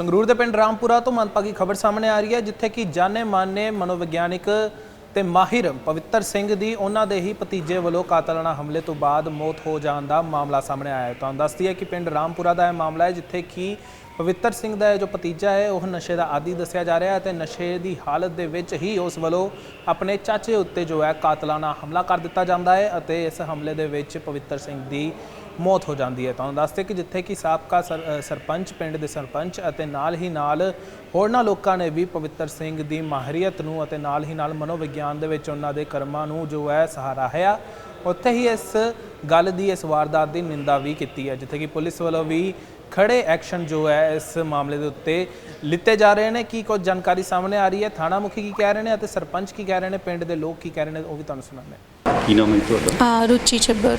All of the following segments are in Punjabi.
ਸੰਗਰੂਰ ਦੇ ਪਿੰਡ ਰਾਮਪੁਰਾ ਤੋਂ ਮੰਦਭਾਗੀ ਖਬਰ ਸਾਹਮਣੇ ਆ ਰਹੀ ਹੈ, ਜਿੱਥੇ ਕਿ ਜਾਣੇ ਮਾਨੇ ਮਨੋਵਿਗਿਆਨਿਕ ਤੇ ਮਾਹਿਰ ਪਵਿੱਤਰ ਸਿੰਘ ਦੀ ਉਹਨਾਂ ਦੇ ਹੀ ਭਤੀਜੇ ਵੱਲੋਂ ਕਾਤਲਾਨਾ ਹਮਲੇ ਤੋਂ ਬਾਅਦ ਮੌਤ ਹੋ ਜਾਣ ਦਾ ਮਾਮਲਾ ਸਾਹਮਣੇ ਆਇਆ ਹੈ। ਤੁਹਾਨੂੰ ਦੱਸਦੀ ਹੈ ਕਿ ਪਿੰਡ ਰਾਮਪੁਰਾ ਦਾ ਇਹ ਮਾਮਲਾ ਹੈ, ਜਿੱਥੇ ਕਿ ਪਵਿੱਤਰ ਸਿੰਘ ਦਾ ਇਹ ਜੋ ਭਤੀਜਾ ਹੈ, ਉਹ ਨਸ਼ੇ ਦਾ ਆਦੀ ਦੱਸਿਆ ਜਾ ਰਿਹਾ ਹੈ ਤੇ ਨਸ਼ੇ ਦੀ ਹਾਲਤ ਦੇ ਵਿੱਚ ਹੀ ਉਸ ਵੱਲੋਂ ਆਪਣੇ ਚਾਚੇ ਉੱਤੇ ਜੋ ਹੈ ਕਾਤਲਾਨਾ ਹਮਲਾ ਕਰ ਦਿੱਤਾ ਜਾਂਦਾ ਹੈ ਅਤੇ ਇਸ ਹਮਲੇ ਦੇ ਵਿੱਚ ਪਵਿੱਤਰ ਸਿੰਘ ਦੀ ਮੌਤ ਹੋ ਜਾਂਦੀ ਹੈ। ਤੁਹਾਨੂੰ ਦੱਸਦੇ ਕਿ ਜਿੱਥੇ ਕਿ ਸਾਬਕਾ ਸਰਪੰਚ ਪਿੰਡ ਦੇ ਸਰਪੰਚ ਅਤੇ ਨਾਲ ਹੀ ਨਾਲ ਹੋਰਨਾਂ ਲੋਕਾਂ ਨੇ ਵੀ ਪਵਿੱਤਰ ਸਿੰਘ ਦੀ ਮਾਹਿਰੀਅਤ ਨੂੰ ਅਤੇ ਨਾਲ ਹੀ ਨਾਲ ਮਨੋਵਿਗਿਆਨ ਦੇ ਵਿੱਚ ਉਹਨਾਂ ਦੇ ਕਰਮਾਂ ਨੂੰ ਜੋ ਹੈ ਸਹਾਰਾ ਹੈ ਉੱਥੇ ਹੀ ਇਸ ਗੱਲ ਦੀ ਇਸ ਵਾਰਦਾਤ ਦੀ ਨਿੰਦਾ ਵੀ ਕੀਤੀ ਹੈ ਜਿੱਥੇ ਕਿ ਪੁਲਿਸ ਵੱਲੋਂ ਵੀ ਖੜੇ ਐਕਸ਼ਨ ਜੋ ਹੈ ਇਸ ਮਾਮਲੇ ਦੇ ਉੱਤੇ ਲਿੱਤੇ ਜਾ ਰਹੇ ਨੇ। ਕੀ ਕੁਝ ਜਾਣਕਾਰੀ ਸਾਹਮਣੇ ਆ ਰਹੀ ਹੈ? ਥਾਣਾ ਮੁਖੀ ਕੀ ਕਹਿ ਰਹੇ ਨੇ ਅਤੇ ਸਰਪੰਚ ਕੀ ਕਹਿ ਰਹੇ ਨੇ? ਪਿੰਡ ਦੇ ਲੋਕ ਕੀ ਕਹਿ ਰਹੇ ਨੇ? ਉਹ ਵੀ ਤੁਹਾਨੂੰ ਸੁਣਾਉਂਦੇ ਹਾਂ। ਕੀ ਨਾਮ ਹੈ ਤੁਹਾਡਾ? ਆ ਰੁਚੀ ਛੱਬਰ।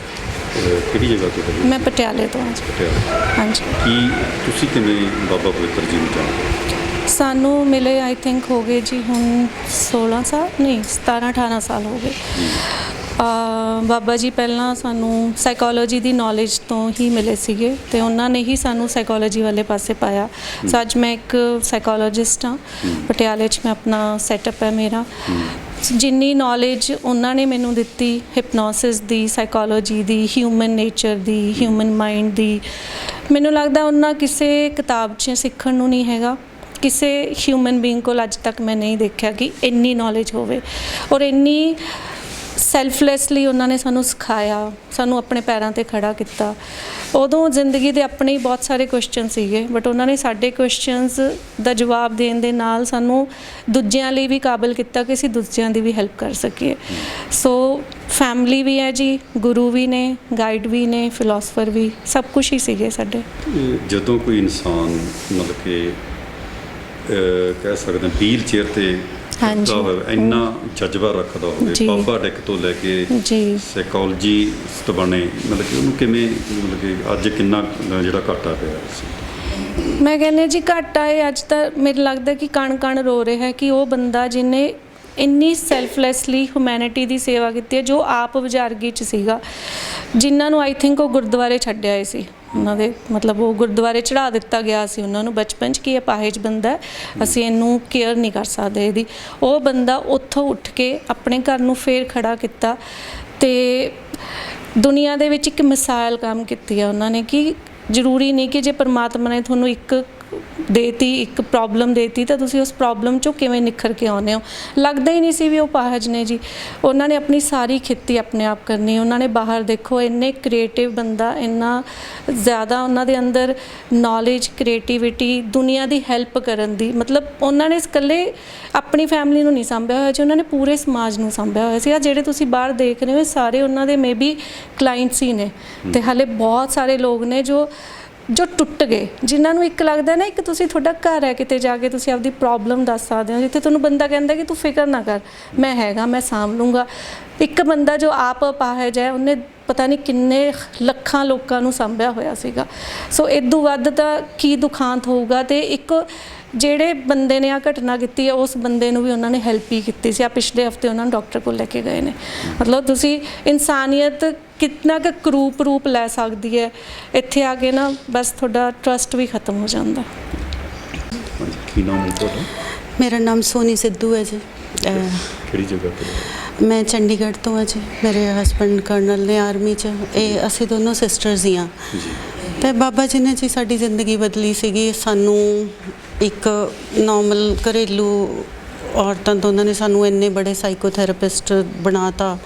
ਅਹ ਕਿਹੜੀ ਜਗ੍ਹਾ ਤੋਂ ਹੋ ਮੈਂ ਪਟਿਆਲੇ ਤੋਂ ਹਾਂ ਜੀ। ਪਟਿਆਲਾ। ਹਾਂਜੀ। ਕੀ ਤੁਸੀਂ ਕਿਵੇਂ ਬਾਬਾ ਪਵਿੱਤਰ ਜੀ ਨੂੰ ਜਾਣਦੇ ਸਾਨੂੰ ਮਿਲੇ ਆਈ ਥਿੰਕ ਹੋ ਗਏ ਜੀ ਹੁਣ 16 ਸਾਲ ਨਹੀਂ 17 18 ਸਾਲ ਹੋ ਗਏ। ਆ ਬਾਬਾ ਜੀ ਪਹਿਲਾਂ ਸਾਨੂੰ ਸਾਈਕੋਲੋਜੀ ਦੀ ਨੌਲੇਜ ਤੋਂ ਹੀ ਮਿਲੇ ਸੀਗੇ ਤੇ ਉਹਨਾਂ ਨੇ ਹੀ ਸਾਨੂੰ ਸਾਈਕੋਲੋਜੀ ਵਾਲੇ ਪਾਸੇ ਪਾਇਆ। ਸੋ ਅੱਜ ਮੈਂ ਇੱਕ ਸਾਈਕੋਲੋਜਿਸਟ ਹਾਂ। ਪਟਿਆਲੇ 'ਚ ਮੈਂ ਆਪਣਾ ਸੈਟਅਪ ਹੈ ਮੇਰਾ। ਜਿੰਨੀ ਨੌਲੇਜ ਉਹਨਾਂ ਨੇ ਮੈਨੂੰ ਦਿੱਤੀ ਹਿਪਨੋਸਿਸ ਦੀ ਸਾਈਕੋਲੋਜੀ ਦੀ ਹਿਊਮਨ ਨੇਚਰ ਦੀ ਹਿਊਮਨ ਮਾਈਂਡ ਦੀ, ਮੈਨੂੰ ਲੱਗਦਾ ਉਹਨਾਂ ਕਿਸੇ ਕਿਤਾਬ 'ਚ ਸਿੱਖਣ ਨੂੰ ਨਹੀਂ ਹੈਗਾ। ਕਿਸੇ ਹਿਊਮਨ ਬੀਇੰਗ ਕੋਲ ਅੱਜ ਤੱਕ ਮੈਂ ਨਹੀਂ ਦੇਖਿਆ ਕਿ ਇੰਨੀ ਨੌਲੇਜ ਹੋਵੇ। ਔਰ ਇੰਨੀ ਸੈਲਫਲੈਸਲੀ ਉਹਨਾਂ ਨੇ ਸਾਨੂੰ ਸਿਖਾਇਆ, ਸਾਨੂੰ ਆਪਣੇ ਪੈਰਾਂ ਤੇ ਖੜਾ ਕੀਤਾ। ਉਦੋਂ ਜ਼ਿੰਦਗੀ ਦੇ ਆਪਣੇ ਹੀ ਬਹੁਤ ਸਾਰੇ ਕੁਐਸਚਨ ਸੀਗੇ ਬਟ ਉਹਨਾਂ ਨੇ ਸਾਡੇ ਕੁਐਸਚਨਸ ਦਾ ਜਵਾਬ ਦੇਣ ਦੇ ਨਾਲ ਸਾਨੂੰ ਦੂਜਿਆਂ ਲਈ ਵੀ ਕਾਬਿਲ ਕੀਤਾ ਕਿ ਅਸੀਂ ਦੂਜਿਆਂ ਦੀ ਵੀ ਹੈਲਪ ਕਰ ਸਕੀਏ। ਸੋ ਫੈਮਿਲੀ ਵੀ ਹੈ ਜੀ, ਗੁਰੂ ਵੀ ਨੇ ਗਾਈਡ ਵੀ ਨੇ ਫਿਲਾਸਫਰ ਵੀ, ਸਭ ਕੁਝ ਹੀ ਸੀਗੇ ਸਾਡੇ। ਜਦੋਂ ਕੋਈ ਇਨਸਾਨ ਮਤਲਬ ਕਿ ਕਹਿ ਸਕਦੇ ਹਾਂ ਵੀਲ ਚੇਅਰ ਤੇ ਹਾਂਜੀ। ਹੋਵੇ ਇੰਨਾ ਜਜ਼ਬਾ ਰੱਖਦਾ ਹੋਵੇ ਜੀ। ਬਾਬਾ ਡਿੱਕ ਤੋਂ ਲੈ ਕੇ ਜੀ ਸਾਈਕੋਲੋਜਿਸਟ ਬਣੇ ਮਤਲਬ ਕਿ ਉਹਨੂੰ ਕਿਵੇਂ ਮਤਲਬ ਕਿ ਅੱਜ ਕਿੰਨਾ ਜਿਹੜਾ ਘਾਟਾ ਪਿਆ ਸੀ ਮੈਂ ਕਹਿੰਦੀ ਹਾਂ ਜੀ ਘੱਟ ਆਏ ਅੱਜ ਤਾਂ ਮੈਨੂੰ ਲੱਗਦਾ ਕਿ ਕਣ ਕਣ ਰੋ ਰਿਹਾ ਹੈ ਕਿ ਉਹ ਬੰਦਾ ਜਿਹਨੇ ਇੰਨੀ ਸੈਲਫਲੈਸਲੀ ਹਿਊਮੈਨਿਟੀ ਦੀ ਸੇਵਾ ਕੀਤੀ ਹੈ ਜੋ ਆਪ ਬੁਝਾਰਗੀ ਚ ਸੀਗਾ ਜਿਨ੍ਹਾਂ ਨੂੰ ਆਈ ਥਿੰਕ ਉਹ ਗੁਰਦੁਆਰੇ ਛੱਡਿਆ ਆਏ ਸੀ ਉਹਨਾਂ ਦੇ ਮਤਲਬ ਉਹ ਗੁਰਦੁਆਰੇ ਚੜਾ ਦਿੱਤਾ ਗਿਆ ਸੀ ਉਹਨਾਂ ਨੂੰ ਬਚਪਨ ਚ ਕਿ ਇਹ ਪਾਹੇਜ ਬੰਦਾ ਹੈ? ਅਸੀਂ ਇਹਨੂੰ ਕੇਅਰ ਨਹੀਂ ਕਰ ਸਕਦੇ ਇਹਦੀ। ਉਹ ਬੰਦਾ ਉੱਥੋਂ ਉੱਠ ਕੇ ਆਪਣੇ ਘਰ ਨੂੰ ਫੇਰ ਖੜਾ ਕੀਤਾ ਤੇ ਦੁਨੀਆ ਦੇ ਵਿੱਚ ਇੱਕ ਮਿਸਾਲ ਕੰਮ ਕੀਤੀ ਹੈ ਉਹਨਾਂ ਨੇ ਕਿ ਜ਼ਰੂਰੀ ਨਹੀਂ ਕਿ ਜੇ ਪਰਮਾਤਮਾ ਨੇ ਤੁਹਾਨੂੰ ਇੱਕ ਦੇਤੀ, ਇੱਕ ਪ੍ਰੋਬਲਮ ਦੇਤੀ, ਤਾਂ ਤੁਸੀਂ ਉਸ ਪ੍ਰੋਬਲਮ ਚੋਂ ਕਿਵੇਂ ਨਿਖਰ ਕੇ ਆਉਂਦੇ ਹੋ? ਲੱਗਦਾ ਹੀ ਨਹੀਂ ਸੀ ਵੀ ਉਹ ਪਾਹਜ ਨੇ ਜੀ। ਉਹਨਾਂ ਨੇ ਆਪਣੀ ਸਾਰੀ ਖੇਤੀ ਆਪਣੇ ਆਪ ਕਰਨੀ, ਉਹਨਾਂ ਨੇ ਬਾਹਰ ਦੇਖੋ, ਇੰਨੇ ਕ੍ਰੀਏਟਿਵ ਬੰਦਾ, ਇੰਨਾ ਜ਼ਿਆਦਾ ਉਹਨਾਂ ਦੇ ਅੰਦਰ ਨੌਲੇਜ ਕ੍ਰੀਏਟੀਵਿਟੀ ਦੁਨੀਆ ਦੀ ਹੈਲਪ ਕਰਨ ਦੀ। ਮਤਲਬ ਉਹਨਾਂ ਨੇ ਇਕੱਲੇ ਆਪਣੀ ਫੈਮਿਲੀ ਨੂੰ ਨਹੀਂ ਸੰਭਿਆ ਹੋਇਆ ਜੀ, ਉਹਨਾਂ ਨੇ ਪੂਰੇ ਸਮਾਜ ਨੂੰ ਸੰਭਿਆ ਹੋਇਆ ਸੀ। ਆ ਜਿਹੜੇ ਤੁਸੀਂ ਬਾਹਰ ਦੇਖ ਰਹੇ ਹੋ ਸਾਰੇ ਉਹਨਾਂ ਦੇ ਮੇਬੀ ਕਲਾਇੰਟਸ ਹੀ ਨੇ। ਤੇ ਹਲੇ ਬਹੁਤ ਸਾਰੇ ਲੋਕ ਨੇ ਜੋ ਜੋ ਟੁੱਟ ਗਏ, ਜਿਨ੍ਹਾਂ ਨੂੰ ਇੱਕ ਲੱਗਦਾ ਨਾ ਇੱਕ ਤੁਸੀਂ ਤੁਹਾਡਾ ਘਰ ਹੈ ਕਿਤੇ ਜਾ ਕੇ ਤੁਸੀਂ ਆਪਦੀ ਪ੍ਰੋਬਲਮ ਦੱਸ ਸਕਦੇ ਹੋ, ਜਿੱਥੇ ਤੁਹਾਨੂੰ ਬੰਦਾ ਕਹਿੰਦਾ ਕਿ ਤੂੰ ਫਿਕਰ ਨਾ ਕਰ, ਮੈਂ ਹੈਗਾ, ਮੈਂ ਸਾਂਭ ਲੂੰਗਾ। ਇੱਕ ਬੰਦਾ ਜੋ ਆਪ ਅਪਾਹਜ ਹੈ, ਉਹਨੇ ਪਤਾ ਨਹੀਂ ਕਿੰਨੇ ਲੱਖਾਂ ਲੋਕਾਂ ਨੂੰ ਸੰਭਿਆ ਹੋਇਆ ਸੀਗਾ। ਸੋ ਇਦੋਂ ਵੱਧ ਤਾਂ ਕੀ ਦੁਖਾਂਤ ਹੋਊਗਾ ਤੇ ਇੱਕ ਜਿਹੜੇ ਬੰਦੇ ਨੇ ਆ ਘਟਨਾ ਕੀਤੀ ਹੈ ਉਸ ਬੰਦੇ ਨੂੰ ਵੀ ਉਹਨਾਂ ਨੇ ਹੈਲਪ ਹੀ ਕੀਤੀ ਸੀ। ਆ ਪਿਛਲੇ ਹਫ਼ਤੇ ਉਹਨਾਂ ਨੂੰ ਡਾਕਟਰ ਕੋਲ ਲੈ ਕੇ ਗਏ ਨੇ। ਮਤਲਬ ਤੁਸੀਂ ਇਨਸਾਨੀਅਤ ਕਿੰਨਾ ਕੁ ਕਰੂਪ ਰੂਪ ਲੈ ਸਕਦੀ ਹੈ ਇੱਥੇ ਆ ਕੇ ਨਾ ਬਸ ਤੁਹਾਡਾ ਟਰਸਟ ਵੀ ਖਤਮ ਹੋ ਜਾਂਦਾ। ਹਾਂਜੀ ਕੀ ਨਾਮ ਹੈ ਤੁਹਾਡਾ? ਮੇਰਾ ਨਾਮ ਸੋਨੀ ਸਿੱਧੂ ਹੈ ਜੀ। ਕਿਹੜੀ ਜਗ੍ਹਾ ਤੋਂ? ਮੈਂ ਚੰਡੀਗੜ੍ਹ ਤੋਂ ਹਾਂ ਜੀ। ਮੇਰੇ ਹਸਬੰਡ ਕਰਨਲ ਨੇ ਆਰਮੀ 'ਚ। ਇਹ ਅਸੀਂ ਦੋਨੋਂ ਸਿਸਟਰਸ ਹੀ ਹਾਂ। ਜੀ। ਤੇ ਬਾਬਾ ਜੀ ਨੇ ਜੀ ਸਾਡੀ ਜ਼ਿੰਦਗੀ ਬਦਲੀ ਸੀਗੀ। ਸਾਨੂੰ ਇੱਕ ਨਾਰਮਲ ਘਰੇਲੂ ਔਰਤਾਂ ਤੋਂ ਉਹਨਾਂ ਨੇ ਸਾਨੂੰ ਇੰਨੇ ਬੜੇ ਸਾਈਕੋਥੈਰੇਪਿਸਟ ਬਣਾਤਾ।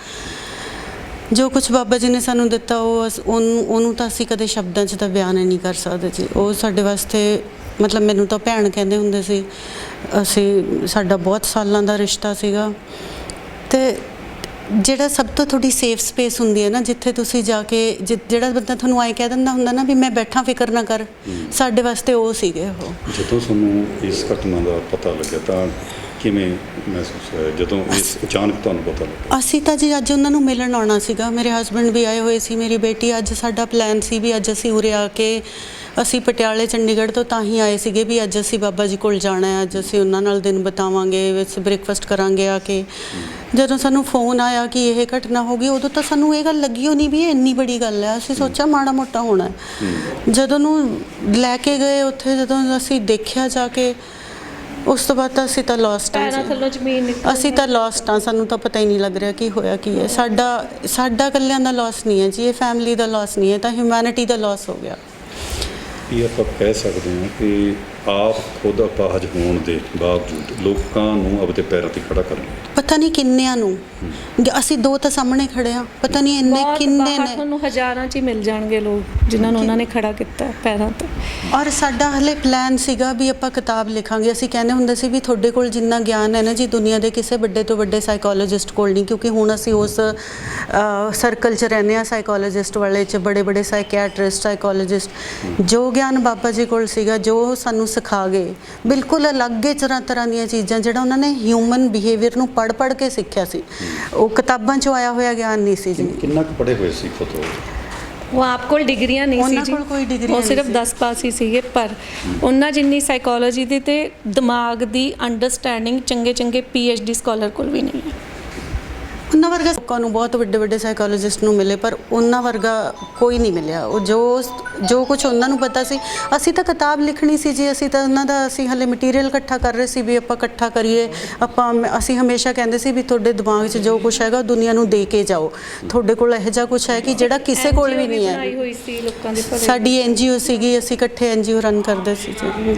ਜੋ ਕੁਝ ਬਾਬਾ ਜੀ ਨੇ ਸਾਨੂੰ ਦਿੱਤਾ, ਉਹ ਅਸ- ਉਹਨੂੰ ਉਹਨੂੰ ਤਾਂ ਅਸੀਂ ਕਦੇ ਸ਼ਬਦਾਂ 'ਚ ਤਾਂ ਬਿਆਨ ਹੀ ਨਹੀਂ ਕਰ ਸਕਦੇ ਜੀ। ਉਹ ਸਾਡੇ ਵਾਸਤੇ, ਮਤਲਬ ਮੈਨੂੰ ਤਾਂ ਭੈਣ ਕਹਿੰਦੇ ਹੁੰਦੇ ਸੀ, ਅਸੀਂ, ਸਾਡਾ ਬਹੁਤ ਸਾਲਾਂ ਦਾ ਰਿਸ਼ਤਾ ਸੀਗਾ। ਤੇ ਜਿਹੜਾ ਸਭ ਤੋਂ ਤੁਹਾਡੀ ਸੇਫ ਸਪੇਸ ਹੁੰਦੀ ਹੈ ਨਾ ਜਿੱਥੇ ਤੁਸੀਂ ਜਾ ਕੇ ਜਿ- ਜਿਹੜਾ ਬੰਦਾ ਤੁਹਾਨੂੰ ਆਏ ਕਹਿ ਦਿੰਦਾ ਹੁੰਦਾ ਨਾ ਵੀ ਮੈਂ ਬੈਠਾ ਫਿਕਰ ਨਾ ਕਰ ਸਾਡੇ ਵਾਸਤੇ ਉਹ ਸੀਗੇ ਉਹ। ਜਦੋਂ ਤੁਹਾਨੂੰ ਇਸ ਘਟਨਾ ਦਾ ਪਤਾ ਲੱਗਿਆ ਤਾਂ ਕਿਵੇਂ ਮਹਿਸੂਸ ਹੋਇਆ? ਜਦੋਂ ਇਸ ਅਚਾਨਕ ਤੁਹਾਨੂੰ ਪਤਾ ਲੱਗਾ ਅਸੀਂ ਤਾਂ ਜੀ ਅੱਜ ਉਹਨਾਂ ਨੂੰ ਮਿਲਣ ਆਉਣਾ ਸੀਗਾ। ਮੇਰੇ ਹਸਬੰਡ ਵੀ ਆਏ ਹੋਏ ਸੀ ਮੇਰੀ ਬੇਟੀ ਅੱਜ ਸਾਡਾ ਪਲਾਨ ਸੀ ਵੀ ਅੱਜ ਅਸੀਂ ਉਰੇ ਆ ਕੇ ਅਸੀਂ ਪਟਿਆਲੇ ਚੰਡੀਗੜ੍ਹ ਤੋਂ ਤਾਂ ਹੀ ਆਏ ਸੀਗੇ ਵੀ ਅੱਜ ਅਸੀਂ ਬਾਬਾ ਜੀ ਕੋਲ ਜਾਣਾ ਹੈ ਅੱਜ ਅਸੀਂ ਉਹਨਾਂ ਨਾਲ ਦਿਨ ਬਿਤਾਵਾਂਗੇ ਵਿੱਚ ਬ੍ਰੇਕਫਾਸਟ ਕਰਾਂਗੇ ਆ ਕੇ। ਜਦੋਂ ਸਾਨੂੰ ਫੋਨ ਆਇਆ ਕਿ ਇਹ ਘਟਨਾ ਹੋ ਗਈ ਉਦੋਂ ਤਾਂ ਸਾਨੂੰ ਇਹ ਗੱਲ ਲੱਗੀ ਹੋਣੀ ਵੀ ਇਹ ਇੰਨੀ ਬੜੀ ਗੱਲ ਹੈ ਅਸੀਂ ਸੋਚਿਆ ਮਾੜਾ ਮੋਟਾ ਹੋਣਾ ਹੈ। ਜਦੋਂ ਨੂੰ ਲੈ ਕੇ ਗਏ ਉੱਥੇ ਜਦੋਂ ਅਸੀਂ ਦੇਖਿਆ ਜਾ ਕੇ ਉਸ ਤੋਂ ਬਾਅਦ ਤਾਂ ਅਸੀਂ ਤਾਂ ਲੋਸਟ ਪੈਰਾਂ ਹਾਂ ਥੱਲੋਂ ਜ਼ਮੀਨ ਨਿਕਲ ਅਸੀਂ ਤਾਂ ਲੋਸਟ ਹਾਂ ਸਾਨੂੰ ਤਾਂ ਪਤਾ ਹੀ ਨਹੀਂ ਲੱਗ ਰਿਹਾ ਕੀ ਹੋਇਆ ਕੀ ਹੈ। ਸਾਡਾ ਸਾਡਾ ਇਕੱਲਿਆਂ ਦਾ ਲਾਸ ਨਹੀਂ ਹੈ ਜੀ ਇਹ ਫੈਮਿਲੀ ਦਾ ਲਾਸ ਨਹੀਂ ਹੈ ਤਾਂ ਹਿਊਮੈਨਿਟੀ ਦਾ ਲਾਸ ਹੋ ਗਿਆ। ਇਹ ਆਪਾਂ ਕਹਿ ਸਕਦੇ ਹਾਂ ਕਿ ਆਪ ਖੁਦ ਅਪਾਹਜ ਹੋਣ ਦੇ ਬਾਵਜੂਦ ਲੋਕਾਂ ਨੂੰ ਆਪਦੇ ਪੈਰਾਂ ਤੇ ਖੜਾ ਕਰਨ। ਪਤਾ ਨਹੀਂ ਕਿੰਨਿਆਂ ਨੂੰ। ਅਸੀਂ ਦੋ ਤਾਂ ਸਾਹਮਣੇ ਖੜੇ ਆ ਪਤਾ ਨਹੀਂ ਇੰਨੇ ਕਿੰਨੇ ਨੇ। ਤੁਹਾਨੂੰ ਹਜ਼ਾਰਾਂ 'ਚ ਹੀ ਮਿਲ ਜਾਣਗੇ ਲੋਕ ਜਿਨ੍ਹਾਂ ਨੂੰ ਉਹਨਾਂ ਨੇ ਖੜਾ ਕੀਤਾ ਪੈਰਾਂ ਤੇ। ਔਰ ਸਾਡਾ ਹਲੇ ਪਲਾਨ ਸੀਗਾ ਵੀ ਆਪਾਂ ਕਿਤਾਬ ਲਿਖਾਂਗੇ। ਅਸੀਂ ਕਹਿੰਦੇ ਹੁੰਦੇ ਸੀ ਵੀ ਤੁਹਾਡੇ ਕੋਲ ਜਿੰਨਾ ਗਿਆਨ ਹੈ ਨਾ ਜੀ ਦੁਨੀਆ ਦੇ ਕਿਸੇ ਵੱਡੇ ਤੋਂ ਵੱਡੇ ਸਾਈਕੋਲੋਜਿਸਟ ਕੋਲ ਨਹੀਂ ਕਿਉਂਕਿ ਹੁਣ ਅਸੀਂ ਉਸ ਸਰਕਲ 'ਚ ਰਹਿੰਦੇ ਆ ਸਾਈਕੋਲੋਜਿਸਟ ਵਾਲੇ 'ਚ ਬੜੇ ਬੜੇ ਸਾਈਕੀਆਟ੍ਰਿਸਟ ਸਾਈਕੋਲੋਜਿਸਟ ਜੋ ਗਿਆਨ ਬਾਬਾ ਜੀ ਕੋਲ ਸੀਗਾ ਜੋ ਸਾਨੂੰ ਸਿਖਾ ਗਏ। ਬਿਲਕੁਲ ਅਲੱਗ ਹੀ ਤਰ੍ਹਾਂ ਤਰ੍ਹਾਂ ਦੀਆਂ ਚੀਜ਼ਾਂ ਜਿਹੜਾ ਉਹਨਾਂ ਨੇ ਹਿਊਮਨ ਬਿਹੇਵੀਅਰ ਨੂੰ ਪੜ੍ਹ ਪੜ੍ਹ ਕੇ ਸਿੱਖਿਆ ਸੀ। ਉਹ ਕਿਤਾਬਾਂ 'ਚੋਂ ਆਇਆ ਹੋਇਆ ਗਿਆਨ ਨਹੀਂ ਸੀ ਜੀ। ਕਿੰਨਾ ਕੁ ਪੜ੍ਹੇ ਹੋਏ ਸੀ ਖੁਦ ਉਹ? ਉਹ ਆਪ ਕੋਲ ਡਿਗਰੀਆਂ ਨਹੀਂ ਸੀ ਉਹਨਾਂ ਜੀ। ਕੋਲ ਕੋਈ ਡਿਗਰੀਆਂ ਉਹ ਸਿਰਫ ਨਹੀਂ 10 ਪਾਸ ਹੀ ਸੀਗੇ ਪਰ ਉਹਨਾਂ ਜਿੰਨੀ ਸਾਈਕੋਲੋਜੀ ਦੀ ਤੇ ਦਿਮਾਗ ਦੀ ਅੰਡਰਸਟੈਂਡਿੰਗ ਚੰਗੇ ਚੰਗੇ ਡੀ ਸਕਾਲਰ ਕੋਲ ਵੀ ਨਹੀਂ ਹੈ। ਉਹਨਾਂ ਵਰਗਾ ਲੋਕਾਂ ਨੂੰ ਬਹੁਤ ਵੱਡੇ ਵੱਡੇ ਸਾਈਕੋਲੋਜਿਸਟ ਨੂੰ ਮਿਲੇ ਪਰ ਉਹਨਾਂ ਵਰਗਾ ਕੋਈ ਨਹੀਂ ਮਿਲਿਆ। ਉਹ ਜੋ ਜੋ ਕੁਝ ਉਹਨਾਂ ਨੂੰ ਪਤਾ ਸੀ ਅਸੀਂ ਤਾਂ ਕਿਤਾਬ ਲਿਖਣੀ ਸੀ ਜੀ ਅਸੀਂ ਤਾਂ ਉਹਨਾਂ ਦਾ ਅਸੀਂ ਹਲੇ ਮਟੀਰੀਅਲ ਇਕੱਠਾ ਕਰ ਰਹੇ ਸੀ ਵੀ ਆਪਾਂ ਇਕੱਠਾ ਕਰੀਏ। ਆਪਾਂ ਅਸੀਂ ਹਮੇਸ਼ਾ ਕਹਿੰਦੇ ਸੀ ਵੀ ਤੁਹਾਡੇ ਦਿਮਾਗ 'ਚ ਜੋ ਕੁਝ ਹੈਗਾ ਦੁਨੀਆ ਨੂੰ ਦੇ ਕੇ ਜਾਓ। ਤੁਹਾਡੇ ਕੋਲ ਇਹੋ ਜਿਹਾ ਕੁਝ ਹੈ ਕਿ ਜਿਹੜਾ ਕਿਸੇ ਕੋਲ ਵੀ ਨਹੀਂ ਹੈ। ਹੋਈ ਸੀ ਲੋਕਾਂ ਦੇ ਭਲੇ ਲਈ। ਸਾਡੀ ਐਨਜੀਓ ਸੀਗੀ ਅਸੀਂ ਇਕੱਠੇ ਐਨਜੀਓ ਰਨ ਕਰਦੇ ਸੀ ਜੀ?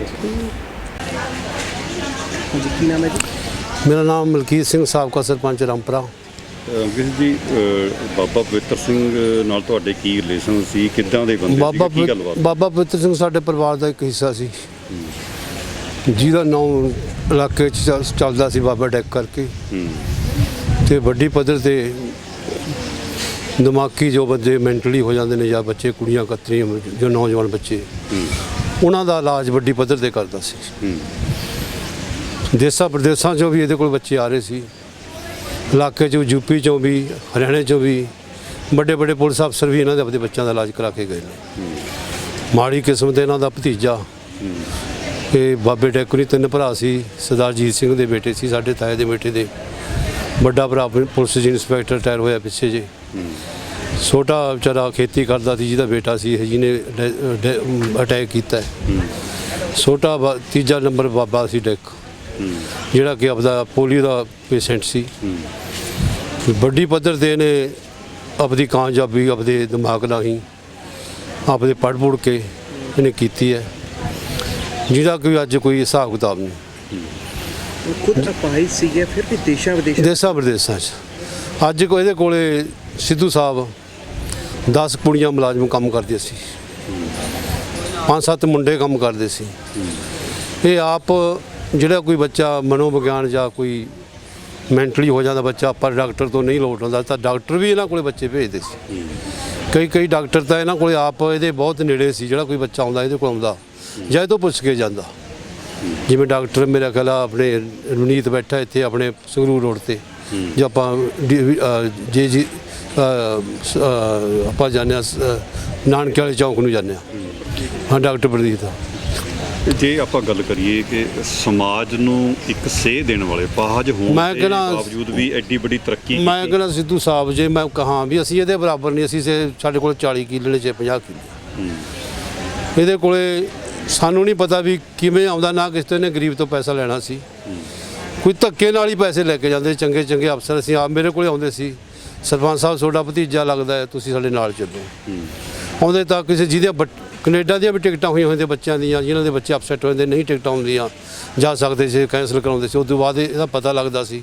ਮੇਰਾ ਨਾਮ ਮਲਕੀਤ ਸਿੰਘ ਸਾਬਕਾ ਸਰਪੰਚ ਰਾਮਪੁਰਾ। ਗਿਲ ਜੀ ਅਹ ਬਾਬਾ ਪਵਿੱਤਰ ਸਿੰਘ ਨਾਲ ਤੁਹਾਡੇ ਕੀ ਰਿਲੇਸ਼ਨ ਸੀ? ਕਿੱਦਾਂ ਦੇ ਬੰਦੇ ਬਾਬਾ ਸੀ ਕੀ ਗੱਲਬਾਤ ਬਾਬਾ ਪਵਿੱਤਰ ਸਿੰਘ ਸਾਡੇ ਪਰਿਵਾਰ ਦਾ ਇੱਕ ਹਿੱਸਾ ਸੀ। ਜਿਹਦਾ ਨਾਮ ਇਲਾਕੇ 'ਚ ਚੱਲ- ਚੱਲਦਾ ਸੀ ਬਾਬਾ ਡੈਕ ਕਰਕੇ। ਹੂੰ। ਤੇ ਵੱਡੀ ਪੱਧਰ ਤੇ ਦਿਮਾਗੀ ਜੋ ਬੰਦੇ ਮੈਂਟਲੀ ਹੋ ਜਾਂਦੇ ਨੇ ਜਾਂ ਬੱਚੇ ਕੁੜੀਆਂ ਕਤਰੀਆਂ ਜੋ ਨੌਜਵਾਨ ਬੱਚੇ ਉਹਨਾਂ ਦਾ ਇਲਾਜ ਵੱਡੀ ਪੱਧਰ ਤੇ ਕਰਦਾ ਸੀ। ਹੂੰ। ਦੇਸਾਂ ਪ੍ਰਦੇਸਾਂ 'ਚੋਂ ਵੀ ਇਹਦੇ ਕੋਲ ਬੱਚੇ ਆ ਰਹੇ ਸੀ। ਇਲਾਕੇ 'ਚੋਂ ਯੂਪੀ 'ਚੋਂ ਵੀ ਹਰਿਆਣੇ 'ਚੋਂ ਵੀ ਵੱਡੇ ਵੱਡੇ ਪੁਲਿਸ ਅਫਸਰ ਵੀ ਇਹਨਾਂ ਦੇ ਆਪਣੇ ਬੱਚਿਆਂ ਦਾ ਇਲਾਜ ਕਰਾ ਕੇ ਗਏ ਨੇ। ਮਾੜੀ ਕਿਸਮ ਦੇ ਇਹਨਾਂ ਦਾ ਭਤੀਜਾ। ਇਹ ਬਾਬੇ ਡੈਕੁਰੀ ਤਿੰਨ ਭਰਾ ਸੀ ਸਰਦਾਰ ਜੀਤ ਸਿੰਘ ਦੇ ਬੇਟੇ ਸੀ ਸਾਡੇ ਤਾਏ ਦੇ ਬੇਟੇ ਦੇ। ਵੱਡਾ ਭਰਾ ਪੁਲਿਸ ਜੀ ਇੰਸਪੈਕਟਰ ਟਾਇਰ ਹੋਇਆ ਪਿੱਛੇ ਜੇ। ਛੋਟਾ ਵਿਚਾਰਾ ਖੇਤੀ ਕਰਦਾ ਸੀ ਜਿਹਦਾ ਬੇਟਾ ਸੀ ਇਹ ਜਿਹਨੇ ਅਟੈਕ ਕੀਤਾ। ਛੋਟਾ ਤੀਜਾ ਨੰਬਰ ਬਾਬਾ ਸੀ ਡੈਕ। ਜਿਹੜਾ ਕਿ ਆਪਦਾ ਪੋਲੀਓ ਦਾ ਪੇਸ਼ੈਂਟ ਸੀ। ਵੱਡੀ ਪੱਧਰ ਤੇ ਇਹਨੇ ਆਪਦੀ ਕਾਮਯਾਬੀ ਆਪਦੇ ਦਿਮਾਗ ਨਾਲ ਹੀ ਆਪਦੇ ਪੜ੍ਹ ਪੁੜ ਕੇ ਇਹਨੇ ਕੀਤੀ ਹੈ। ਜਿਹਦਾ ਕੋਈ ਅੱਜ ਕੋਈ ਹਿਸਾਬ ਕਿਤਾਬ ਨਹੀਂ। ਖੁਦ ਅਪਾਹਿਜ ਸੀਗੇ ਫਿਰ ਵੀ ਦੇਸ਼ਾਂ ਵਿਦੇਸ਼ਾਂ ਦੇਸਾਂ 'ਚ। ਅੱਜ ਕੋ ਇਹਦੇ ਕੋਲੇ ਸਿੱਧੂ ਸਾਹਿਬ 10 ਕੁੜੀਆਂ ਮੁਲਾਜ਼ਮ ਕੰਮ ਕਰਦੇ ਸੀ। ਪੰਜ ਸੱਤ ਮੁੰਡੇ ਕੰਮ ਕਰਦੇ ਸੀ। ਇਹ ਆਪ ਜਿਹੜਾ ਕੋਈ ਬੱਚਾ ਮਨੋਵਿਗਿਆਨ ਜਾਂ ਕੋਈ ਮੈਂਟਲੀ ਹੋ ਜਾਂਦਾ ਬੱਚਾ ਪਰ ਡਾਕਟਰ ਤੋਂ ਨਹੀਂ ਲੋਟ ਹੁੰਦਾ, ਤਾਂ ਡਾਕਟਰ ਵੀ ਇਹਨਾਂ ਕੋਲੇ ਬੱਚੇ ਭੇਜਦੇ ਸੀ। ਕਈ ਕਈ ਡਾਕਟਰ ਤਾਂ ਇਹਨਾਂ ਕੋਲੇ ਆਪ ਇਹਦੇ ਬਹੁਤ ਨੇੜੇ ਸੀ, ਜਿਹੜਾ ਕੋਈ ਬੱਚਾ ਆਉਂਦਾ ਇਹਦੇ ਕੋਲ ਆਉਂਦਾ, ਜਾਂ ਇਹ ਤੋਂ ਪੁੱਛ ਕੇ ਜਾਂਦਾ। ਜਿਵੇਂ ਡਾਕਟਰ ਮੇਰਾ ਖਿਆਲ ਆ, ਆਪਣੇ ਰਣੀਤ ਬੈਠਾ ਇੱਥੇ ਆਪਣੇ ਸੰਗਰੂਰ ਰੋਡ ਤੇ, ਜੋ ਆਪਾਂ ਜੇ, ਜੀ ਆਪਾਂ ਜਾਂਦੇ ਹਾਂ ਨਾਨਕੇ ਵਾਲੇ ਚੌਂਕ ਨੂੰ ਜਾਂਦੇ ਹਾਂ। ਹਾਂ, ਡਾਕਟਰ ਪ੍ਰਦੀਪ ਦਾ। ਜੇ ਆਪਾਂ ਗੱਲ ਕਰੀਏ ਕਿ ਸਮਾਜ ਨੂੰ ਇੱਕ ਸੇਹ ਦੇਣ ਵਾਲੇ ਪਾਹਜ ਹੋਣ ਮੈਂ ਦੇ ਕਹਿਣਾ- ਬਾਵਜੂਦ ਵੀ ਐਡੀ ਵੱਡੀ ਤਰੱਕੀ ਮੈਂ ਕੀਤੀ। ਕਹਿੰਦਾ ਸਿੱਧੂ ਸਾਹਿਬ ਜੇ ਮੈਂ ਕਹਾਂ ਵੀ ਅਸੀਂ ਇਹਦੇ ਬਰਾਬਰ ਨਹੀਂ ਅਸੀਂ ਸੇ- ਸਾਡੇ ਕੋਲ 40 ਕਿੱਲੇ ਨੇ 50 ਕਿੱਲੇ। ਇਹਦੇ ਕੋਲੇ ਸਾਨੂੰ ਨਹੀਂ ਪਤਾ ਵੀ ਕਿਵੇਂ ਆਉਂਦਾ ਨਾ ਕਿਸੇ ਨੇ ਗਰੀਬ ਤੋਂ ਪੈਸਾ ਲੈਣਾ ਸੀ। ਕੋਈ ਧੱਕੇ ਨਾਲ ਹੀ ਪੈਸੇ ਲੈ ਕੇ ਜਾਂਦੇ ਚੰਗੇ ਚੰਗੇ ਅਫਸਰ ਅਸੀਂ ਆਪ ਮੇਰੇ ਕੋਲੇ ਆਉਂਦੇ ਸੀ। ਸਰਪੰਚ ਸਾਹਿਬ ਤੁਹਾਡਾ ਭਤੀਜਾ ਲੱਗਦਾ ਹੈ ਤੁਸੀਂ ਸਾਡੇ ਨਾਲ ਚੱਲੋ। ਆਉਂਦੇ ਤਾਂ ਕਿਸੇ ਜਿਹਦੇ ਬੱਟ- ਕੈਨੇਡਾ ਦੀਆਂ ਵੀ ਟਿਕਟਾਂ ਹੋਈਆਂ ਹੋਈਆਂ ਬੱਚਿਆਂ ਦੀਆਂ, ਜਿਨ੍ਹਾਂ ਦੇ ਬੱਚੇ ਅਪਸੈਟ ਹੋ ਨਹੀਂ ਟਿਕਟਾਂ ਹੁੰਦੀਆਂ ਜਾ ਸਕਦੇ ਸੀ ਕੈਂਸਲ ਕਰਾਉਂਦੇ ਸੀ ਉਸ ਤੋਂ ਬਾਅਦ ਇਹਦਾ ਪਤਾ ਲੱਗਦਾ ਸੀ।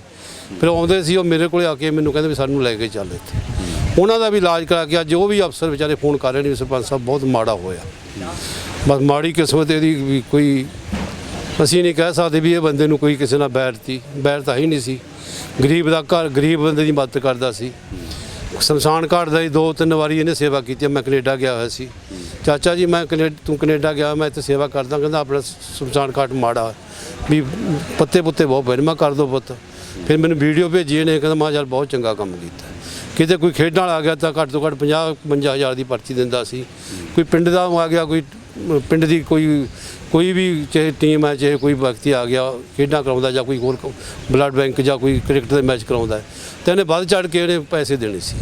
ਫਿਰ ਆਉਂਦੇ ਸੀ, ਉਹ ਮੇਰੇ ਕੋਲੇ ਆ ਕੇ ਮੈਨੂੰ ਕਹਿੰਦੇ ਵੀ ਸਾਨੂੰ ਲੈ ਕੇ ਚੱਲ ਇੱਥੇ। ਉਹਨਾਂ ਦਾ ਵੀ ਇਲਾਜ ਕਰਾ ਕੇ ਅੱਜ ਉਹ ਵੀ ਅਫਸਰ ਵਿਚਾਰੇ ਫੋਨ ਕਰ ਰਹੇ ਨੇ ਸਰਪੰਚ ਸਾਹਿਬ, ਬਹੁਤ ਮਾੜਾ ਹੋਇਆ। ਬਸ ਮਾੜੀ ਕਿਸਮਤ ਇਹਦੀ ਵੀ ਕੋਈ, ਅਸੀਂ ਨਹੀਂ ਕਹਿ ਸਕਦੇ ਵੀ ਇਹ ਬੰਦੇ ਨੂੰ ਕੋਈ ਕਿਸੇ ਨਾਲ ਬੈਠਤੀ ਬੈਠ ਤਾਂ ਹੀ ਨਹੀਂ ਸੀ। ਗਰੀਬ ਦਾ ਘਰ, ਗਰੀਬ ਬੰਦੇ ਦੀ ਮਦਦ ਕਰਦਾ ਸੀ। ਸ਼ਮਸ਼ਾਨ ਘਾਟ ਦਾ ਹੀ ਦੋ ਤਿੰਨ ਵਾਰੀ ਇਹਨੇ ਸੇਵਾ ਕੀਤੀ ਮੈਂ ਕੈਨੇਡਾ ਗਿਆ ਹੋਇਆ ਸੀ। ਚਾਚਾ ਜੀ, ਮੈਂ ਕੈਨੇ ਤੂੰ ਕੈਨੇਡਾ ਗਿਆ, ਮੈਂ ਇੱਥੇ ਸੇਵਾ ਕਰਦਾ, ਕਹਿੰਦਾ ਆਪਣਾ ਸ਼ਮਸ਼ਾਨ ਘਾਟ ਮਾੜਾ, ਵੀ ਪੱਤੇ ਪੁੱਤੇ ਬਹੁਤ ਪਏ ਨੇ। ਮੈਂ ਕਰ ਦੋ ਪੁੱਤ। ਫਿਰ ਮੈਨੂੰ ਵੀਡੀਓ ਭੇਜੀ ਇਹਨੇ, ਕਹਿੰਦਾ ਮਾ ਯਾਰ ਬਹੁਤ ਚੰਗਾ ਕੰਮ ਕੀਤਾ। ਕਿਤੇ ਕੋਈ ਖੇਡਾਂ ਵਾਲਾ ਆ ਗਿਆ ਤਾਂ ਘੱਟ ਤੋਂ ਘੱਟ 50 ਹਜ਼ਾਰ ਦੀ ਪਰਚੀ ਦਿੰਦਾ ਸੀ। ਕੋਈ ਪਿੰਡ ਦਾ ਆ ਗਿਆ, ਕੋਈ ਪਿੰਡ ਦੀ ਕੋਈ ਕੋਈ ਵੀ ਚਾਹੇ ਟੀਮ ਹੈ ਚਾਹੇ ਕੋਈ ਵਿਅਕਤੀ ਆ ਗਿਆ ਖੇਡਾਂ ਕਰਾਉਂਦਾ ਜਾਂ ਕੋਈ ਹੋਰ ਬਲੱਡ ਬੈਂਕ ਜਾਂ ਕੋਈ ਕ੍ਰਿਕਟ ਦੇ ਮੈਚ ਕਰਾਉਂਦਾ ਹੈ ਤੇ ਇਹਨੇ ਵੱਧ ਚੜ ਕੇ ਇਹਨੇ ਪੈਸੇ ਦੇਣੇ ਸੀ।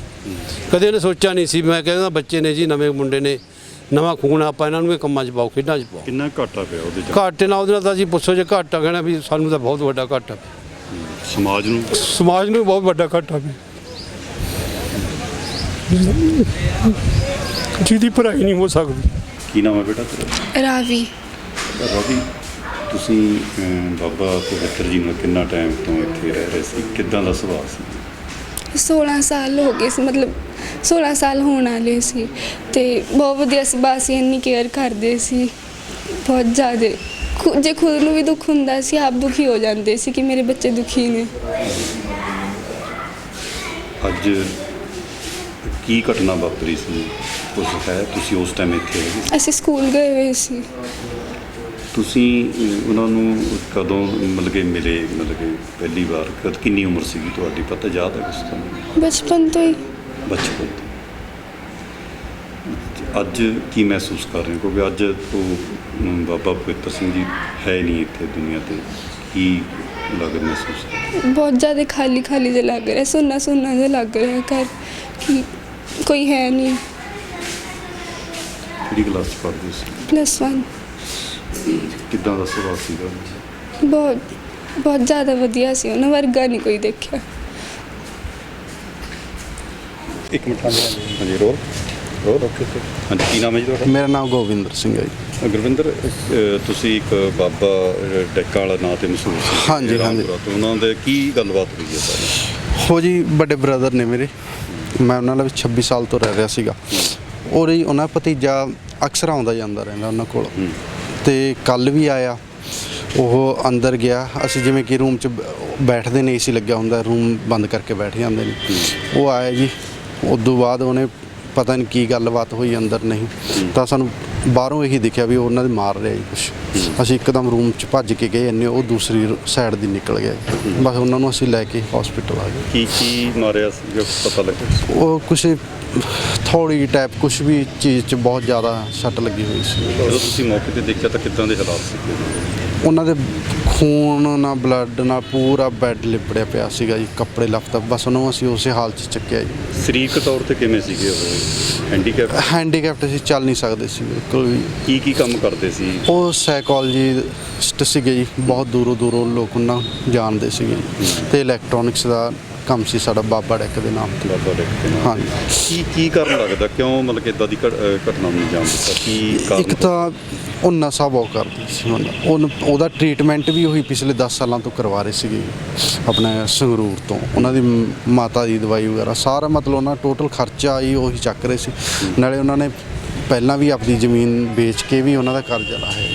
ਕਦੇ ਇਹਨੇ ਸੋਚਿਆ ਨਹੀਂ ਸੀ ਮੈਂ ਕਹਿੰਦਾ ਬੱਚੇ ਨੇ ਜੀ ਨਵੇਂ ਮੁੰਡੇ ਨੇ ਨਵਾਂ ਖੂਨ ਆਪਾਂ ਇਹਨਾਂ ਨੂੰ ਇਹ ਕੰਮਾਂ 'ਚ ਪਾਓ ਖੇਡਾਂ 'ਚ ਪਾਓ। ਕਿੰਨਾ ਘਾਟਾ ਪਿਆ ਉਹਦੇ ਚ? ਘਾਟੇ ਨਾਲ ਉਹਦੇ ਨਾਲ ਤਾਂ ਜੀ ਪੁੱਛੋ ਜੇ ਘਾਟਾ ਕਹਿਣਾ ਵੀ ਸਾਨੂੰ ਤਾਂ ਬਹੁਤ ਵੱਡਾ ਘਾਟਾ ਸਮਾਜ ਨੂੰ? ਸਮਾਜ ਨੂੰ ਬਹੁਤ ਵੱਡਾ ਘਾਟਾ ਵੀ ਜਿਹਦੀ ਭਰਾਈ ਨਹੀਂ ਹੋ ਸਕਦੀ। ਕੀ ਨਾਮ ਹੈ ਬੇਟਾ ਤੇਰਾ? ਰਾਵੀ। ਰਵੀ ਤੁਸੀਂ ਅਮ, ਬਾਬਾ ਪਵਿੱਤਰ ਜੀ ਨਾਲ ਕਿੰਨਾ ਟਾਈਮ ਤੋਂ ਇੱਥੇ ਰਹਿ ਰਹੇ ਸੀ? ਕਿੱਦਾਂ ਦਾ ਸੁਭਾਅ ਸੀ? 16 ਸਾਲ ਹੋ ਗਏ ਸੀ ਮਤਲਬ 16 ਸਾਲ ਹੋਣ ਵਾਲੇ ਸੀ ਤੇ ਬਹੁਤ ਵਧੀਆ ਸੁਭਾਅ ਸੀ ਇੰਨੀ ਕੇਅਰ ਕਰਦੇ ਸੀ। ਬਹੁਤ ਜ਼ਿਆਦਾ। ਖੁ- ਜੇ ਖੁਦ ਨੂੰ ਵੀ ਦੁੱਖ ਹੁੰਦਾ ਸੀ ਆਪ ਦੁਖੀ ਹੋ ਜਾਂਦੇ ਸੀ ਕਿ ਮੇਰੇ ਬੱਚੇ ਦੁਖੀ ਨੇ। ਅੱਜ ਕੀ ਘਟਨਾ ਵਾਪਰੀ ਸੀ? ਕੁਝ ਹੈ? ਤੁਸੀਂ ਉਸ ਟਾਈਮ ਇੱਥੇ ਹੈਗੇ? ਅਸੀਂ ਸਕੂਲ ਗਏ ਹੋਏ ਸੀ। ਤੁਸੀਂ ਉਹਨਾਂ ਨੂੰ ਕਦੋਂ ਮਤਲਬ ਕਿ ਮਿਲੇ? ਮਤਲਬ ਕਿ ਪਹਿਲੀ ਵਾਰ? ਕਦ ਕਿੰਨੀ ਉਮਰ ਸੀਗੀ ਤੁਹਾਡੀ? ਪਤਾ ਯਾਦ ਹੈ ਕੁਛ ਤੁਹਾਨੂੰ? ਬਚਪਨ ਤੋਂ ਹੀ। ਬਚਪਨ ਤੋਂ। ਅੱਜ ਕੀ ਮਹਿਸੂਸ ਕਰ ਰਹੇ ਹੋ? ਕਿਉਂਕਿ ਅੱਜ ਤੋਂ ਅਮ, ਬਾਬਾ ਪਵਿੱਤਰ ਸਿੰਘ ਜੀ ਹੈ ਨਹੀਂ ਇੱਥੇ ਦੁਨੀਆ ਤੇ। ਕੀ ਲੱਗ ਮਹਿਸੂਸ ਕਰ ਰਹੇ ਹੋ? ਬਹੁਤ ਜ਼ਿਆਦਾ ਖਾਲੀ ਖਾਲੀ ਜਿਹਾ ਲੱਗ ਰਿਹਾ। ਸੁੰਨਾ ਸੁੰਨਾ ਜਿਹਾ ਲੱਗ ਰਿਹਾ। ਘਰ ਕਿ ਕੋਈ ਹੈ ਨਹੀਂ। ਕਿਹੜੀ ਕਲਾਸ ਚ ਪੜ੍ਹਦੇ ਸੀ? ਪਲੱਸ 1 ਕਿੱਦਾਂ ਦਾ ਸੁਭਾਅ ਸੀਗਾ? ਬਹੁਤ ਬਹੁਤ ਜ਼ਿਆਦਾ ਵਧੀਆ ਸੀ। ਉਹਨਾਂ ਵਰਗਾ ਨਹੀਂ ਕੋਈ ਦੇਖਿਆ। ਇੱਕ ਮਿੰਟ ਹਾਂਜੀ ਰੋਲ। ਰੋਲ ਓਕੇ ਹਾਂਜੀ ਕੀ ਨਾਮ ਹੈ ਜੀ ਤੁਹਾਡਾ? ਮੇਰਾ ਨਾਮ ਗੋਬਿੰਦਰ ਸਿੰਘ ਹੈ ਜੀ। ਗੁਰਵਿੰਦਰ ਅਹ, ਤੁਸੀਂ ਇੱਕ ਬਾਬਾ ਅਹ, ਡੈਕਾ ਵਾਲਾ ਨਾਂ ਤੇ ਮਸ਼ਹੂਰ ਸੀ। ਹਾਂਜੀ, ਹਾਂਜੀ। ਰਾਮਪੁਰਾ ਤੋਂ ਉਹਨਾਂ ਦੇ ਕੀ ਗੱਲਬਾਤ ਹੋਈ ਹੈ ਸਾਰੀ? ਹੋ ਜੀ ਵੱਡੇ ਬ੍ਰਦਰ ਨੇ ਮੇਰੇ। ਮੈਂ ਉਹਨਾਂ ਨਾਲ 26 ਸਾਲ ਤੋਂ ਰਹਿ ਰਿਹਾ ਸੀਗਾ। ਔਰ ਹੀ ਉਹਨਾਂ ਭਤੀਜਾ ਅਕਸਰ ਆਉਂਦਾ ਜਾਂਦਾ ਰਹਿੰਦਾ ਉਹਨਾਂ ਕੋਲ। ਤੇ ਕੱਲ ਵੀ ਆਇਆ। ਉਹ ਅੰਦਰ ਗਿਆ। ਅਸੀਂ ਜਿਵੇਂ ਕਿ ਰੂਮ 'ਚ ਬੈਠਦੇ ਨੇ ਏਸੀ ਲੱਗਿਆ ਹੁੰਦਾ। ਰੂਮ ਬੰਦ ਕਰਕੇ ਬੈਠ ਜਾਂਦੇ ਨੇ। ਉਹ ਆਇਆ ਜੀ। ਉਦੋਂ ਬਾਅਦ ਉਹਨੇ ਪਤਾ ਨਹੀਂ ਕੀ ਗੱਲਬਾਤ ਹੋਈ ਅੰਦਰ ਨਹੀਂ। ਤਾਂ ਸਾਨੂੰ ਬਾਹਰੋਂ ਇਹੀ ਦਿਖਿਆ ਵੀ ਉਹ ਉਹਨਾਂ ਦੇ ਮਾਰ ਰਿਹਾ ਜੀ ਕੁਛ। ਅਸੀਂ ਇੱਕਦਮ ਰੂਮ 'ਚ ਭੱਜ ਕੇ ਗਏ। ਇੰਨੇ ਉਹ ਦੂਸਰੀ ਸਾਈਡ ਦੀ ਨਿਕਲ ਗਿਆ। ਬਸ ਉਹਨਾਂ ਨੂੰ ਅਸੀਂ ਲੈ ਕੇ ਹਸਪੀਟਲ ਆ ਗਏ। ਕੀ ਕੀ ਮਾਰਿਆ ਸੀ ਜੋ ਪਤਾ ਲੱਗਿਆ ਉਹ ਕੁਛ ਥੋੜੀ ਟਾਈਪ ਕੁਛ ਵੀ ਚੀਜ਼ 'ਚ ਬਹੁਤ ਜ਼ਿਆਦਾ ਸੱਟ ਲੱਗੀ ਹੋਈ ਸੀ। ਜਦੋਂ ਤੁਸੀਂ ਮੌਕੇ ਤੇ ਦੇਖਿਆ ਤਾਂ ਕਿੱਦਾਂ ਦੇ ਹਾਲਾਤ ਸੀ? ਉਹਨਾਂ ਦੇ ਖੂਨ ਨਾਲ ਬਲੱਡ ਨਾਲ ਪੂਰਾ ਬੈੱਡ ਲਿਪੜਿਆ ਪਿਆ ਸੀਗਾ ਜੀ ਕੱਪੜੇ ਲੱਫਤਾ ਬਸ ਉਹਨਾਂ ਨੂੰ ਅਸੀਂ ਉਸੇ ਹਾਲ 'ਚ ਚੱਕਿਆ ਜੀ। ਸਰੀਰਕ ਤੌਰ ਤੇ ਕਿਵੇਂ ਸੀਗੇ ਉਹ? ਹੈਂਡੀਕੈਪ ਹੈਂਡੀਕੈਪਟ ਸੀ ਚੱਲ ਨਹੀਂ ਸਕਦੇ ਸੀ ਬਿਲਕੁਲ ਵੀ। ਕੀ ਕੀ ਕੰਮ ਕਰਦੇ ਸੀ? ਉਹ ਸਾਈਕੋਲੋਜਿਸਟ ਸੀਗੇ ਜੀ ਬਹੁਤ ਦੂਰੋਂ ਦੂਰੋਂ ਲੋਕ ਉਹਨਾਂ ਨੂੰ ਜਾਣਦੇ ਸੀਗੇ। ਤੇ ਇਲੈਕਟ੍ਰੋਨਿਕਸ ਦਾ ਕੰਮ ਸੀ ਸਾਡਾ ਬਾਬਾ ਡੈਕ ਦੇ ਨਾਮ ਤੇ। ਬਾਬਾ ਡੈਕ ਦੇ ਨਾਲ ਹਾਂਜੀ। ਕੀ ਕੀ ਕਾਰਨ ਲੱਗਦਾ? ਕਿਉਂ ਮਤਲਬ ਕਿ ਇਦਾਂ ਦੀ ਘਟਨਾ ਨੂੰ ਦਿੱਤਾ? ਕੀ ਕਾਰਨ ਇੱਕ ਤਾਂ ਉਹ ਨਸ਼ਾ ਬਹੁਤ ਕਰਦੀ ਸੀ ਉਹਨੂੰ ਉਹਦਾ ਟ੍ਰੀਟਮੈਂਟ ਵੀ ਉਹੀ ਪਿਛਲੇ 10 ਸਾਲਾਂ ਤੋਂ ਕਰਵਾ ਰਹੇ ਸੀਗੇ। ਆਪਣੇ ਸੰਗਰੂਰ ਤੋਂ। ਉਹਨਾਂ ਦੀ ਮਾਤਾ ਦੀ ਦਵਾਈ ਵਗੈਰਾ ਸਾਰਾ ਮਤਲਬ ਉਹਨਾਂ ਟੋਟਲ ਖਰਚਾ ਹੀ ਉਹੀ ਚੱਕ ਰਹੇ ਸੀ। ਨਾਲੇ ਉਹਨਾਂ ਨੇ ਪਹਿਲਾਂ ਵੀ ਆਪਣੀ ਜ਼ਮੀਨ ਵੇਚ ਕੇ ਵੀ ਉਹਨਾਂ ਦਾ ਕਰਜ਼ਾ ਲਾਇਆ।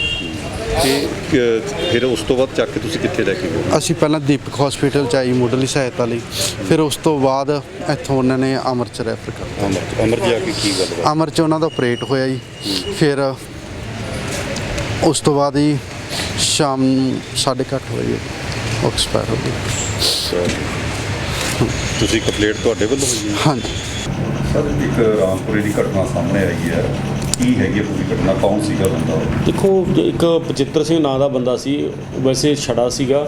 ਤੇ ਫਿਰ ਉਸ ਤੋਂ ਬਾਅਦ ਚੱਕ ਕੇ ਤੁਸੀਂ ਕਿੱਥੇ ਲੈ ਕੇ ਗਏ? ਅਸੀਂ ਪਹਿਲਾਂ ਦੀਪਕ ਹਸਪੀਟਲ ਚ ਆਈ ਮੁੱਢਲੀ ਸਹਾਇਤਾ ਲਈ। ਫਿਰ ਉਸ ਤੋਂ ਬਾਅਦ ਇੱਥੋਂ ਉਹਨਾਂ ਨੇ ਅਮਰ ਚ ਰੈਫਰ ਕਰਤਾ ਅਮਰ ਅਮਰ ਜਾ ਕੇ ਕੀ ਗੱਲ ਅਮਰ ਚ ਉਹਨਾਂ ਦਾ ਆਪਰੇਟ ਹੋਇਆ ਜੀ। ਫਿਰ ਉਸ ਤੋਂ ਬਾਅਦ ਹੀ ਸ਼ਾਮ ਨੂੰ 8:30 ਵਜੇ ਉਹ ਐਕਸਪਾਇਰ ਹੋ ਗਏ ਤੁਸੀਂ ਕੰਪਲੀਟ ਤੁਹਾਡੇ ਵੱਲੋਂ ਹੋਈ ਹੈ ਹਾਂਜੀ। ਸਰ ਇੱਕ ਰਾਮਪੁਰੇ ਦੀ ਘਟਨਾ ਸਾਹਮਣੇ ਆਈ ਹੈ। ਕੀ ਹੈਗੀ ਹੈ ਪੂਰੀ ਘਟਨਾ? ਕੌਣ ਸੀਗਾ ਬੰਦਾ ਉਹ? ਦੇਖੋ ਇੱਕ ਬਚਿੱਤਰ ਸਿੰਘ ਨਾਂ ਦਾ ਬੰਦਾ ਸੀ। ਵੈਸੇ ਛੜਾ ਸੀਗਾ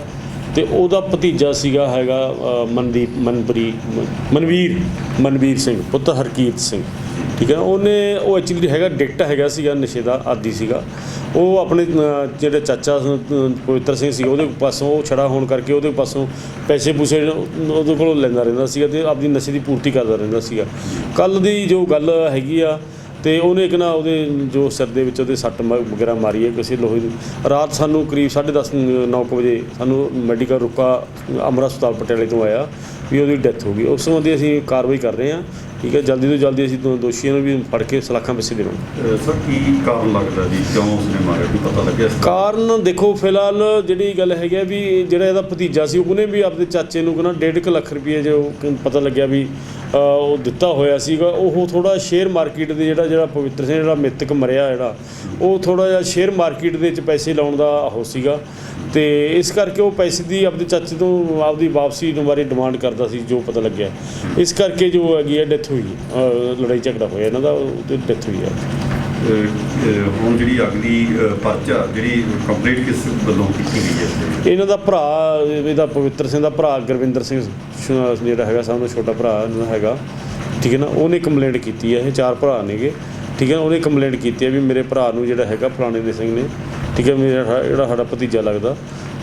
ਤੇ ਉਹਦਾ ਭਤੀਜਾ ਸੀਗਾ ਹੈਗਾ ਅ, ਮਨਦੀਪ ਮਨਪ੍ਰੀਤ ਮਨਵੀਰ ਮਨਵੀਰ ਸਿੰਘ ਪੁੱਤ ਹਰਕੀਰਤ ਸਿੰਘ। ਠੀਕ ਹੈ ਉਹਨੇ ਉਹ ਐਕਚੁਅਲੀ ਹੈਗਾ ਡਿਕਟ ਹੈਗਾ ਸੀਗਾ ਨਸ਼ੇ ਦਾ ਆਦੀ ਸੀਗਾ। ਉਹ ਆਪਣੇ ਅ, ਜਿਹੜੇ ਚਾਚਾ ਅ, ਪਵਿੱਤਰ ਸਿੰਘ ਸੀ ਉਹਦੇ ਪਾਸੋਂ ਉਹ ਛੜਾ ਹੋਣ ਕਰਕੇ ਉਹਦੇ ਪਾਸੋਂ ਪੈਸੇ ਪੂਸੇ ਉਹਦੇ ਕੋਲੋਂ ਲੈਂਦਾ ਰਹਿੰਦਾ ਸੀਗਾ ਤੇ ਆਪਣੀ ਨਸ਼ੇ ਦੀ ਪੂਰਤੀ ਕਰਦਾ ਰਹਿੰਦਾ ਸੀਗਾ। ਕੱਲ ਦੀ ਜੋ ਗੱਲ ਹੈਗੀ ਆ ਤੇ ਉਹਨੇ ਇੱਕ ਨਾ ਉਹਦੇ ਜੋ ਸਿਰ ਦੇ ਵਿੱਚ ਉਹਦੇ ਸੱਟ ਵਗੈਰਾ ਮਾਰੀ ਹੈ ਕਿਸੇ ਲੋਹੇ ਦੀ। ਰਾਤ ਸਾਨੂੰ ਕਰੀਬ 10:30 9 ਵਜੇ ਸਾਨੂੰ ਮੈਡੀਕਲ ਰੁਕਾ ਅਮਰਾ ਹਸਪਤਾਲ ਪਟਿਆਲੇ ਤੋਂ ਆਇਆ ਵੀ ਉਹਦੀ ਡੈਥ ਹੋ ਗਈ। ਉਸ ਸੰਬੰਧੀ ਅਸੀਂ ਕਾਰਵਾਈ ਕਰ ਰਹੇ ਹਾਂ। ਠੀਕ ਹੈ ਜਲਦੀ ਤੋਂ ਜਲਦੀ ਅਸੀਂ ਦੋ- ਦੋਸ਼ੀਆਂ ਨੂੰ ਵੀ ਫੜ ਕੇ ਸਲਾਖਾਂ ਪਿੱਛੇ ਦੇਵਾਂਗੇ। ਸਰ ਕੀ ਕਾਰਨ ਲੱਗਦਾ ਜੀ? ਕਿਉਂ ਉਸਨੇ ਮਾਰਿਆ? ਕੋਈ ਪਤਾ ਲੱਗਿਆ ਦਾ? ਕਾਰਨ ਦੇਖੋ ਫਿਲਹਾਲ ਜਿਹੜੀ ਗੱਲ ਹੈਗੀ ਆ ਵੀ ਜਿਹੜਾ ਇਹਦਾ ਭਤੀਜਾ ਸੀ ਉਹਨੇ ਵੀ ਆਪਣੇ ਚਾਚੇ ਨੂੰ ਕਹਿੰਦਾ 1.5 ਲੱਖ ਰੁਪਏ ਜੋ ਕਿ ਪਤਾ ਲੱਗਿਆ ਵੀ ਉਹ ਦਿੱਤਾ ਹੋਇਆ ਸੀਗਾ, ਉਹ ਥੋੜਾ ਸ਼ੇਅਰ ਮਾਰਕੀਟ ਦੇ ਜਿਹੜਾ ਜਿਹੜਾ ਪਵਿੱਤਰ ਸਿੰਘ, ਜਿਹੜਾ ਮਿੱਤਕ ਮਰਿਆ ਜਿਹੜਾ, ਉਹ ਥੋੜਾ ਜਿਹਾ ਸ਼ੇਅਰ ਮਾਰਕੀਟ ਦੇ ਵਿੱਚ ਪੈਸੇ ਲਾਉਣ ਦਾ ਉਹ ਸੀਗਾ ਤੇ ਇਸ ਕਰਕੇ ਉਹ ਪੈਸੇ ਦੀ ਆਪਣੇ ਚਾਚੇ ਤੋਂ ਆਪਦੀ ਵਾਪਸੀ ਨੂੰ ਬਾਰੇ ਡਿਮਾਂਡ ਕਰਦਾ ਸੀ, ਜੋ ਪਤਾ ਲੱਗਿਆ। ਇਸ ਕਰਕੇ ਜੋ ਹੈਗੀ ਹੈ ਡੈਥ ਹੋਈ ਲੜਾਈ ਝਗੜਾ ਹੋਇਆ ਇਹਨਾਂ ਦਾ ਉਹਦੀ ਡੈਥ ਹੋਈ ਹੈ ਹੁਣ ਜਿਹੜੀ ਅਗਲੀ ਪਰਚਾ ਜਿਹੜੀ ਕੰਪਲੀਟ ਕਿਸ ਵੱਲੋਂ ਕੀਤੀ ਗਈ ਹੈ? ਇਹਨਾਂ ਦਾ ਭਰਾ, ਇਹਦਾ ਪਵਿੱਤਰ ਸਿੰਘ ਦਾ ਭਰਾ ਗੁਰਵਿੰਦਰ ਸਿੰਘ ਜਿਹੜਾ ਹੈਗਾ ਸਭ ਤੋਂ ਛੋਟਾ ਭਰਾ ਇਹਨਾਂ ਦਾ ਹੈਗਾ। ਠੀਕ ਹੈ ਨਾ? ਉਹਨੇ ਕੰਪਲੇਂਟ ਕੀਤੀ ਹੈ, ਇਹ ਚਾਰ ਭਰਾ ਨੇਗੇ। ਠੀਕ ਹੈ? ਉਹਨੇ ਕੰਪਲੇਂਟ ਕੀਤੀ ਹੈ ਵੀ ਮੇਰੇ ਭਰਾ ਨੂੰ ਜਿਹੜਾ ਹੈਗਾ, ਫਲਾਣੇ ਦੇ ਸਿੰਘ ਨੇ। ਠੀਕ ਹੈ? ਮੇਰਾ, ਜਿਹੜਾ ਸਾਡਾ ਭਤੀਜਾ ਲੱਗਦਾ।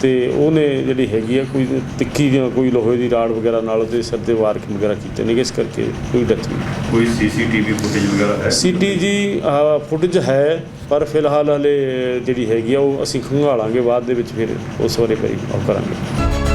ਤੇ ਉਹਨੇ ਜਿਹੜੀ ਹੈਗੀ ਆ ਕੋਈ ਤਿੱਖੀ ਜਾਂ ਕੋਈ ਲੋਹੇ ਦੀ ਰਾੜ ਵਗੈਰਾ ਨਾਲ ਉਹਦੇ ਸਿਰ ਤੇ ਵਾਰ ਵਗੈਰਾ ਕੀਤੇ ਨੇ ਇਸ ਕਰਕੇ ਕੋਈ ਡੈਥ ਨਹੀਂ ਕੋਈ ਸੀਸੀਟੀਵੀ ਫੁਟੇਜ ਵਗੈਰਾ ਹੈ? ਸੀਟੀ ਜੀ ਫੁਟੇਜ ਹੈ ਪਰ ਫਿਲਹਾਲ ਹਲੇ ਜਿਹੜੀ ਹੈਗੀ ਆ ਉਹ ਅਸੀਂ ਖੰਗਾਲਾਂਗੇ ਬਾਅਦ ਦੇ ਵਿੱਚ ਫਿਰ ਉਸ ਬਾਰੇ ਵੈਰੀਫਾਈ ਕਰਾਂਗੇ।